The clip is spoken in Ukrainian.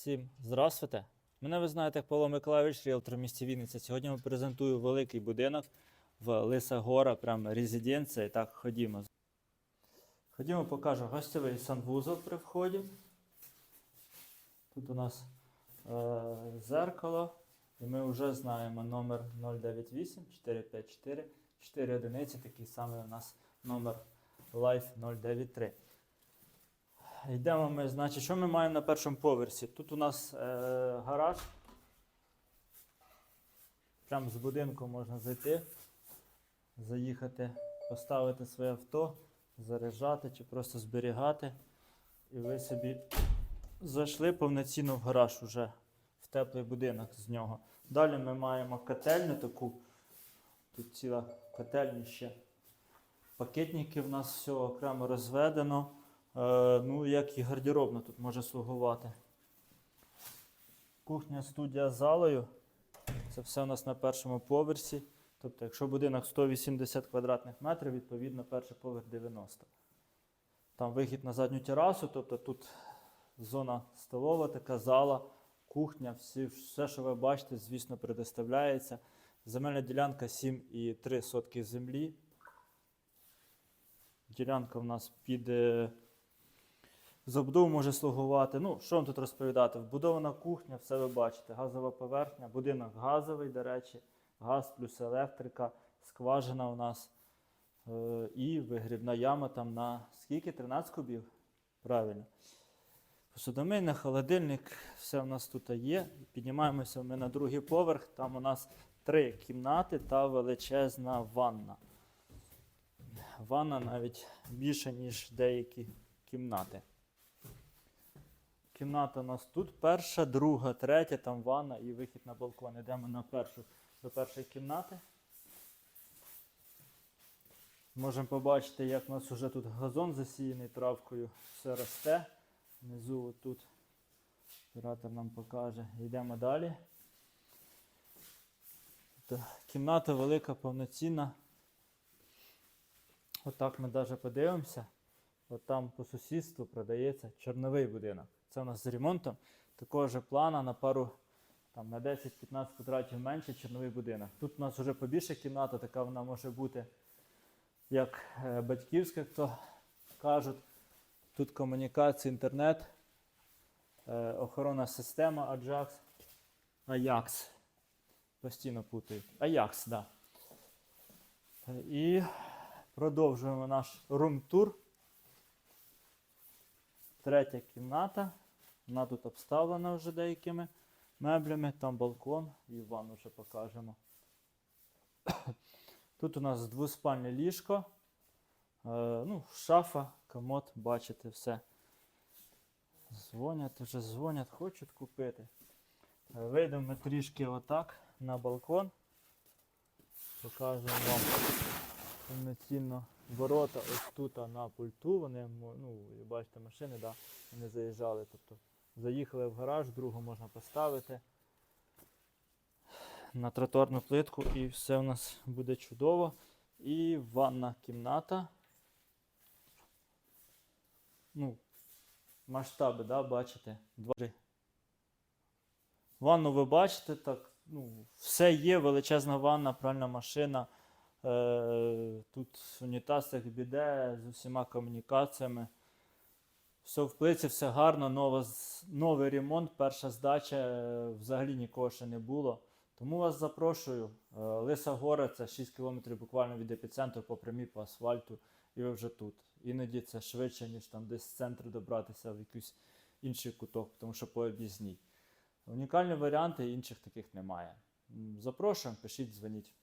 Всім здравствуйте. Мене ви знаєте Павло Миколаївич, ріелтор в місті Вінниця. Сьогодні я презентую великий будинок в Лиса Гора, прям резиденція. Так, ходімо. Ходімо, покажу гостєвий санвузол при вході. Тут у нас е, зеркало, і ми вже знаємо номер 098 454 4 одиниці, такий самий у нас номер Life 093. Йдемо ми, значить, що ми маємо на першому поверсі? Тут у нас е, гараж. Прямо з будинку можна зайти, заїхати, поставити своє авто, заряджати чи просто зберігати. І ви собі зайшли повноцінно в гараж уже в теплий будинок з нього. Далі ми маємо котельню таку. Тут ціла котельня ще. Пакетники в нас все окремо розведено. Е, ну, як і гардеробна тут може слугувати. Кухня, студія з залою. Це все у нас на першому поверсі. Тобто, якщо будинок 180 квадратних метрів, відповідно, перший поверх 90. Там вихід на задню терасу, тобто тут зона столова, така зала, кухня, всі, все, що ви бачите, звісно, предоставляється. Земельна ділянка 7,3 сотки землі. Ділянка в нас під забудову може слугувати. Ну, що вам тут розповідати? Вбудована кухня, все ви бачите. Газова поверхня, будинок газовий, до речі, газ плюс електрика, скважина у нас. Е, і вигрібна яма там на скільки? 13 кубів? Правильно. Посудомийна, холодильник, все у нас тут є. Піднімаємося ми на другий поверх. Там у нас три кімнати та величезна ванна. Ванна навіть більше, ніж деякі кімнати. Кімната у нас тут перша, друга, третя, там ванна і вихід на балкон. Йдемо на першу, до першої кімнати. Можемо побачити, як у нас вже тут газон засіяний травкою, все росте. Внизу тут оператор нам покаже. Йдемо далі. Кімната велика, повноцінна. Отак ми навіть подивимося. От там по сусідству продається чорновий будинок. Це у нас з ремонтом. Такого плана на пару там, на 10-15 квадратів менше чорновий будинок. Тут у нас вже побільше кімната, така вона може бути як е, батьківська, як то кажуть. Тут комунікація, інтернет, е, охоронна система Ajax. Ajax. Постійно путають. Ajax, так. Да. Е, І продовжуємо наш рум-тур. Третя кімната. Вона тут обставлена вже деякими меблями. Там балкон і ванну вже покажемо. Тут у нас двоспальне ліжко. Е, ну, шафа, комод, бачите все. Дзвонять, вже дзвонять, хочуть купити. Е, Вийдемо трішки отак на балкон. Покажемо вам повноцінно ворота ось тут на пульту. Вони, ну, бачите, машини, да, вони заїжджали. Тобто заїхали в гараж, другу можна поставити на тротуарну плитку і все у нас буде чудово. І ванна кімната. Ну, масштаби, да, бачите? Два. Ванну ви бачите, так, ну, все є, величезна ванна, пральна машина. Е, тут унітаз як біде з усіма комунікаціями. Все в плиці, все гарно, нова, новий ремонт, перша здача, е, взагалі нікого ще не було. Тому вас запрошую. Е, Лиса Гора це 6 кілометрів буквально від епіцентру по прямій по асфальту, і ви вже тут. Іноді це швидше, ніж там десь з центру добратися в якийсь інший куток, тому що по. Унікальні варіанти, інших таких немає. Запрошуємо, пишіть, дзвоніть.